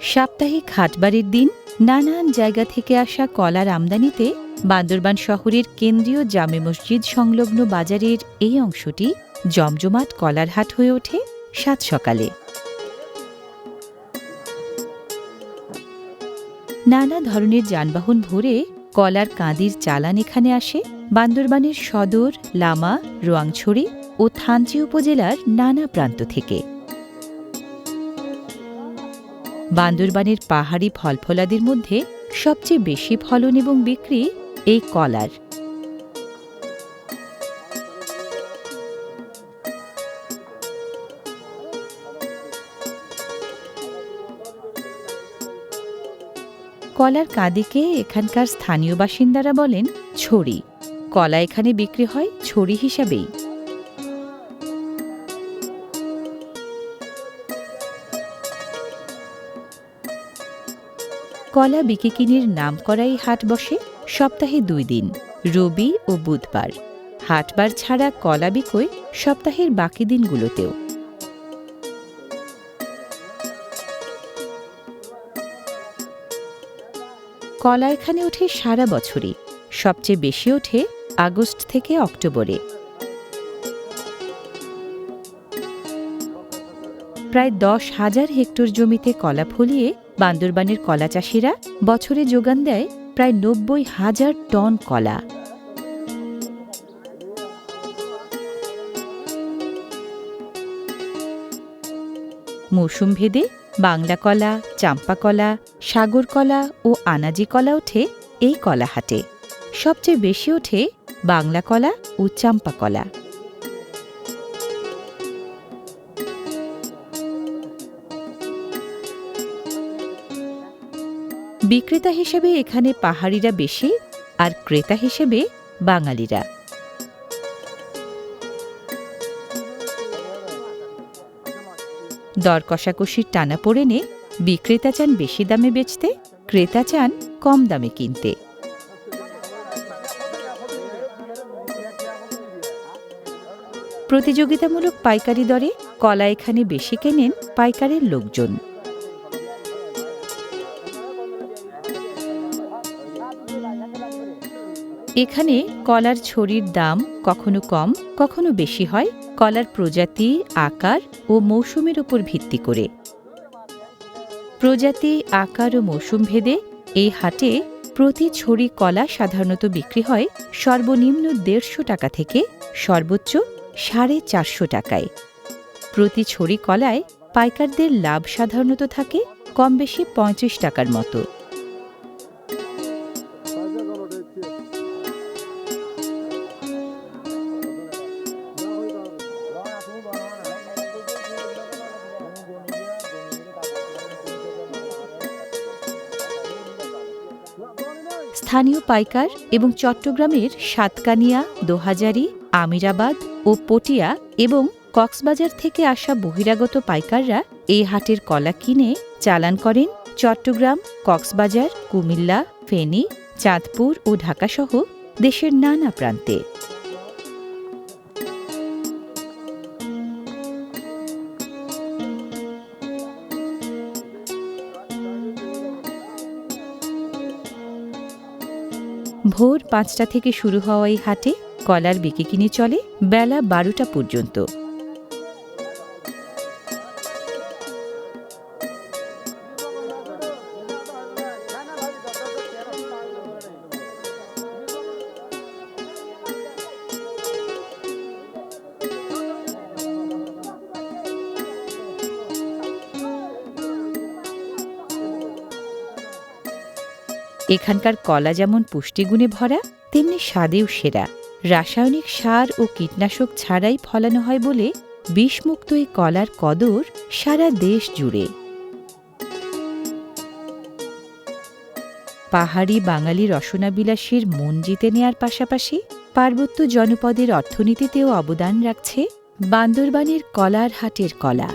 সাপ্তাহিক হাটবারের দিন নানান জায়গা থেকে আসা কলার আমদানিতে বান্দরবান শহরের কেন্দ্রীয় জামে মসজিদ সংলগ্ন বাজারের এই অংশটি জমজমাট কলার হাট হয়ে ওঠে সাত সকালে। নানা ধরনের যানবাহন ভরে কলার কাঁদির চালান এখানে আসে। বান্দরবানের সদর, লামা, রোয়াংছড়ি ও থানচি উপজেলার নানা প্রান্ত থেকে। বান্দরবানের পাহাড়ি ফলফলাদির মধ্যে সবচেয়ে বেশি ফলন এবং বিক্রি এই কলার। কলার কাঁদিকে এখানকার স্থানীয় বাসিন্দারা বলেন, ছড়ি। কলা এখানে বিক্রি হয় ছড়ি হিসাবেই। কলা বিকিকিনির নাম করাই হাট বসে সপ্তাহে দুই দিন, রবি ও বুধবার। হাটবার ছাড়া কলা বিকোয় সপ্তাহের বাকি দিনগুলোতেও। কলা এখানে ওঠে সারা বছরই, সবচেয়ে বেশি ওঠে আগস্ট থেকে অক্টোবরে। প্রায় দশ হাজার হেক্টর জমিতে কলা ফলিয়ে বান্দরবানের কলা চাষিরা বছরে যোগান দেয় প্রায় নব্বই হাজার টন কলা। মৌসুম ভেদে বাংলা কলা, চাম্পা কলা, সাগর কলা ও আনাজি কলা ওঠে এই কলা হাটে সবচেয়ে বেশি ওঠে বাংলা কলা ও চাম্পা কলা। বিক্রেতা হিসেবে এখানে পাহাড়িরা বেশি আর ক্রেতা হিসেবে বাঙালিরা। দর কষাকষির টানা পড়েনে বিক্রেতা চান বেশি দামে বেচতে, ক্রেতা চান কম দামে কিনতে। প্রতিযোগিতামূলক পাইকারি দরে কলা এখানে বেশি কেনেন পাইকারের লোকজন। এখানে কলার ছড়ির দাম কখনো কম, কখনো বেশি হয়। কলার প্রজাতি, আকার ও মৌসুমের উপর ভিত্তি করে। প্রজাতি, আকার ও মৌসুম ভেদে এই হাটে প্রতি ছড়ি কলা সাধারণত বিক্রি হয় সর্বনিম্ন দেড়শো টাকা থেকে সর্বোচ্চ সাড়ে চারশো টাকায়। প্রতি ছড়ি কলায় পাইকারদের লাভ সাধারণত থাকে কম বেশি পঁয়ত্রিশ টাকার মতো। স্থানীয় পাইকার এবং চট্টগ্রামের সাতকানিয়া, দোহাজারি, আমিরাবাদ ও পটিয়া এবং কক্সবাজার থেকে আসা বহিরাগত পাইকাররা এই হাটের কলা কিনে চালান করেন চট্টগ্রাম, কক্সবাজার, কুমিল্লা, ফেনী, চাঁদপুর ও ঢাকাসহ দেশের নানা প্রান্তে। ভোর পাঁচটা থেকে শুরু হওয়া এই হাটে কলার কিনে চলে বেলা বারোটা পর্যন্ত। এখানকার কলা যেমন পুষ্টিগুণে ভরা, তেমনি স্বাদেও সেরা। রাসায়নিক সার ও কীটনাশক ছাড়াই ফলানো হয় বলে বিষমুক্ত এই কলার কদর সারা দেশ জুড়ে। পাহাড়ি বাঙালি রসনাবিলাসীর মন জিতে নেয়ার পাশাপাশি পার্বত্য জনপদের অর্থনীতিতেও অবদান রাখছে বান্দরবানের কলার হাটের কলা।